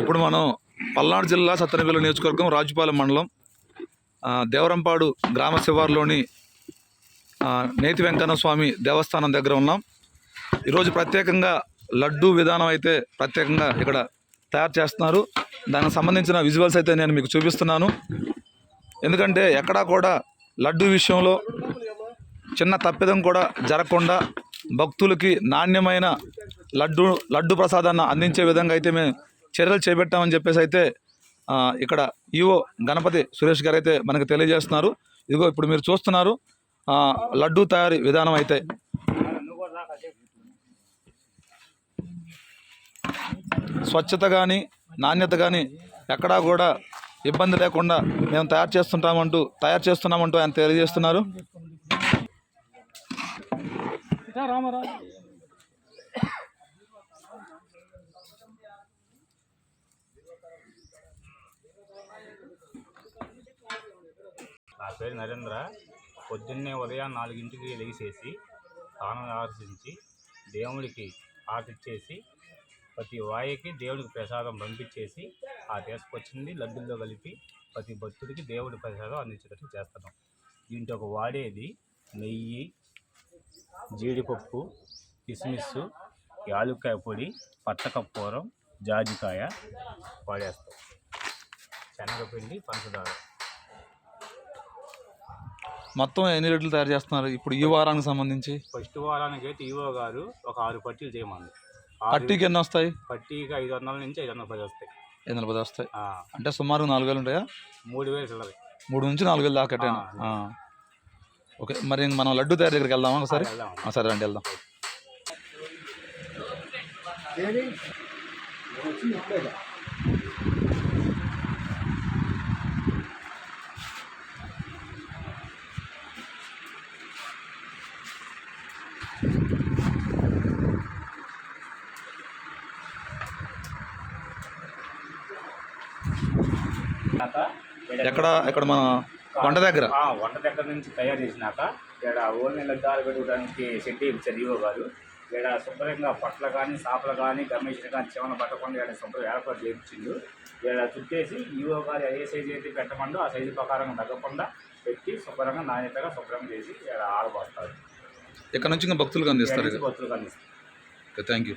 ఇప్పుడు మనం పల్నాడు జిల్లా సత్తెనపల్లి నియోజకవర్గం రాజుపాలెం మండలం దేవరంపాడు గ్రామ శివారులోని నేతి వెంకన్న స్వామి దేవస్థానం దగ్గర ఉన్నాం. ఈరోజు ప్రత్యేకంగా లడ్డు విధానం అయితే ప్రత్యేకంగా ఇక్కడ తయారు చేస్తున్నారు. దానికి సంబంధించిన విజువల్స్ అయితే నేను మీకు చూపిస్తున్నాను. ఎందుకంటే ఎక్కడా కూడా లడ్డు విషయంలో చిన్న తప్పిదం కూడా జరగకుండా భక్తులకి నాణ్యమైన లడ్డు లడ్డు ప్రసాదాన్ని అందించే విధంగా అయితే మేము చర్యలు చేపట్టామని చెప్పేసి అయితే ఇక్కడ ఈవో గణపతి సురేష్ గారు అయితే మనకు తెలియజేస్తున్నారు. ఇదిగో ఇప్పుడు మీరు చూస్తున్నారు లడ్డూ లడ్డు తయారీ విధానం అయితే. స్వచ్ఛత కానీ నాణ్యత కానీ ఎక్కడా కూడా ఇబ్బంది లేకుండా మేము తయారు చేస్తుంటామంటూ తయారు చేస్తున్నామంటూ ఆయన తెలియజేస్తున్నారు. నా పేరు నరేంద్ర. పొద్దున్నే ఉదయం నాలుగింటికి లెగిసేసి స్నానం ఆశించి దేవుడికి ఆటిచ్చేసి ప్రతి వాయికి దేవుడికి ప్రసాదం పంపించేసి ఆ తీసుకొచ్చింది లడ్డుల్లో కలిపి ప్రతి భక్తుడికి దేవుడి ప్రసాదం అందించేటట్టు చేస్తాను. దీంట్లో ఒక వాడేది నెయ్యి జీడిపప్పు కిస్మిస్ యాలుక్కాయ పొడి పట్టకపోరం జాజికాయ వాడేస్తాం శనగపిండి పంచదార. మొత్తం ఎన్ని రెట్లు తయారు చేస్తున్నారు? ఇప్పుడు ఈ వారానికి సంబంధించి? ఫస్ట్ వారానికి అయితే ఈవో గారు ఒక ఆరు పట్టీలు చేయమంది. ఆరు పట్టీకి ఎన్ని వస్తాయి? పట్టీకి ఐదు వందల నుంచి ఐదు వందల పది వస్తాయి. ఐదు వందల పది వస్తాయి. అంటే సుమారు నాలుగు వేలు ఉంటాయా? మూడు వేలు చిల్లరి. మూడు నుంచి నాలుగు వేలు దాకా ఓకే మరి మనం లడ్డు తయారీ దగ్గరికి వెళ్దామా ఒకసారి? సరే అండి వెళ్దాం. ఎక్కడ? ఎక్కడ మన వంట దగ్గర? వంట దగ్గర నుంచి తయారు చేసినాక ఇక్కడ ఓన్లీ లడ్డాలు పెట్టుకోవడానికి షెడ్డి ఇచ్చారు ఈవో గారు. ఇక్కడ శుభ్రంగా పట్ల కానీ సాపలు కానీ గమేషన్ కానీ చివన పట్టకుండా ఇక్కడ శుభ్రం ఏర్పాటు చేయించిండు. ఇక్కడ చుట్టేసి ఈవో గారు ఏ సైజు అయితే పెట్టమండో ఆ సైజు ప్రకారం తగ్గకుండా పెట్టి శుభ్రంగా నాణ్యతగా శుభ్రం చేసి ఇక్కడ ఆడబోస్తారు ఇక్కడ నుంచి ఇంకా భక్తులకు అందిస్తారు భక్తులు అందిస్తారు. Thank you